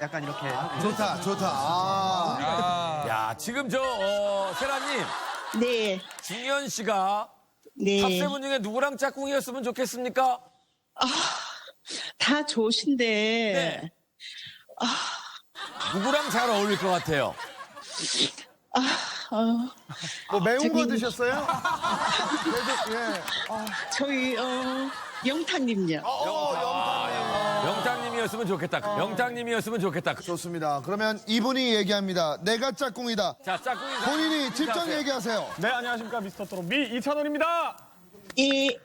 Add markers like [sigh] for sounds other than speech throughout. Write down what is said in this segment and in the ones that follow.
약간 이렇게 좋다, 좋다. 아. 야, 지금 저, 어, 세라님, 네, 중현 씨가 네. 탑세븐 중에 누구랑 짝꿍이었으면 좋겠습니까? 다 좋으신데. 네. 누구랑 잘 어울릴 것 같아요? 어, 뭐 매운 거 저기- 드셨어요? [laughs] 그래도, 예. 저희, 어, 영탁님요. 어, 영탁님이었으면 좋겠다. 영탁님이었으면 좋겠다. 좋습니다. 그러면 이분이 얘기합니다. 내가 짝꿍이다. 자, 짝꿍이. 본인이 직접. 얘기하세요. 네, 안녕하십니까. 미스터 트롯 미 이찬원입니다. 이,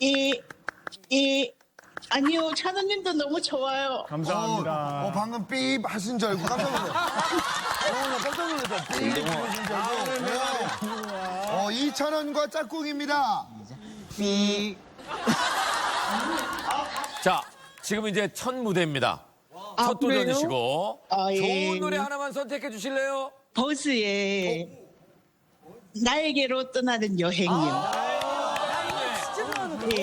이, 이, 아니요, 찬원님도 너무 좋아요. 감사합니다. 어, 어, 방금 삐 하신 줄 알고 깜짝 놀랐어. 어, 나 깜짝 놀랐어. 삐 하신 줄 알고. 어, 어, 이찬원과 짝꿍입니다. 삐. 자, 지금 이제 첫 무대입니다. 아, 첫 그래요? 도전이시고. 아, 예. 좋은 노래 하나만 선택해 주실래요? 버스에 나에게로 떠나는 여행이요. 네.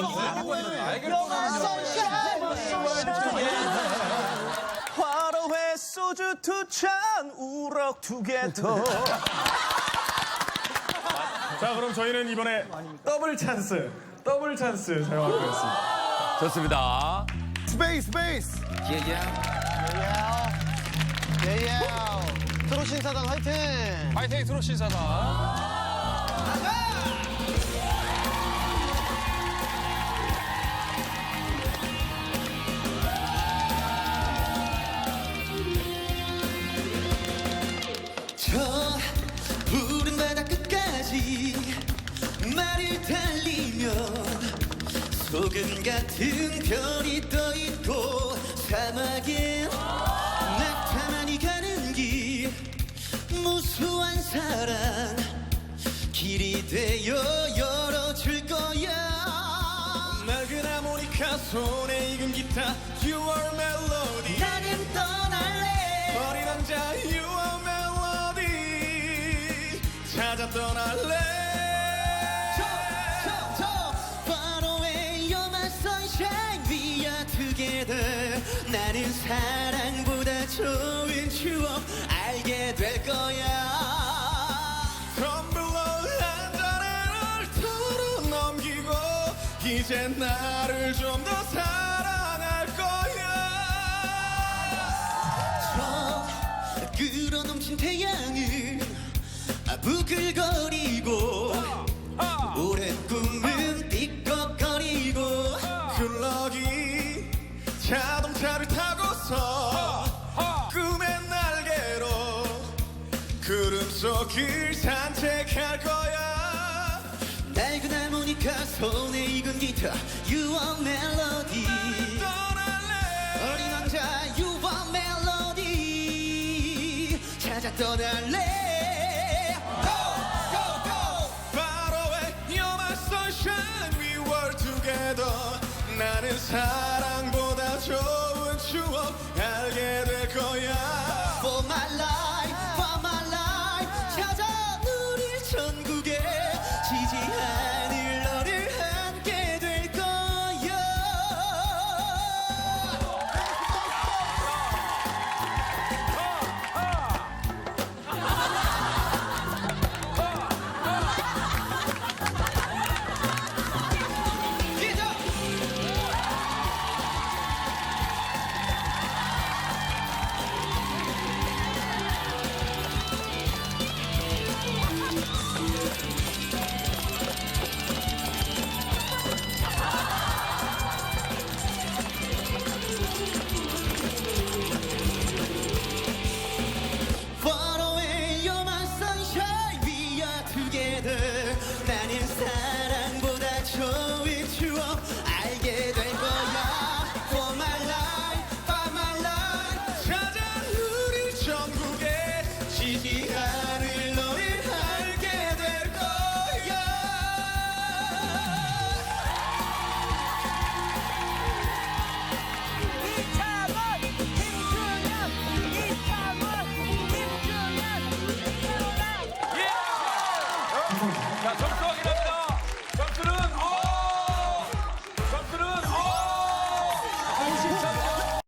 화로회 소주 두 잔 우럭 두개 더. 자, 그럼 저희는 이번에 더블 찬스, 더블 찬스 사용하겠습니다. 좋습니다. 스페이스, 스페이스. 트롯 신사단 화이팅! 파이팅 트롯 신사다. 저 푸른 바다 끝까지 말을 달리면 소금 같은 별이 떠 있고 사막에 낙타만이 가는 길 무수한 사랑. 길이 되어 열어줄 거야. 맑은 하모니카 손에 익은 기타 You are melody. 나는 떠날래. 어린 왕자 You are melody. 찾아 떠날래 사랑보다 좋은 추억 알게 될 거야. 텀블러 한 잔을 털어 넘기고 이제 나를 좀 더 사랑할 거야 저, 끌어넘친 태양은 아, 부글거리고 오랜 꿈은 삐걱거리고 클럭이 자동차를 타고 서 꿈의 날개로 구름 속을 산책할 거야 낡은 하모니카 손에 익은 기타 You are melody 떠날래 어린 왕자 You are melody 찾아 떠날래 Go go go Far away, you're my sunshine We were together 나는 사랑 추억 알게 될 거야 For my life, for my life 찾아 누릴 천국 다시 나를 너를 알게 될 거야. 예! 자 점수 확인하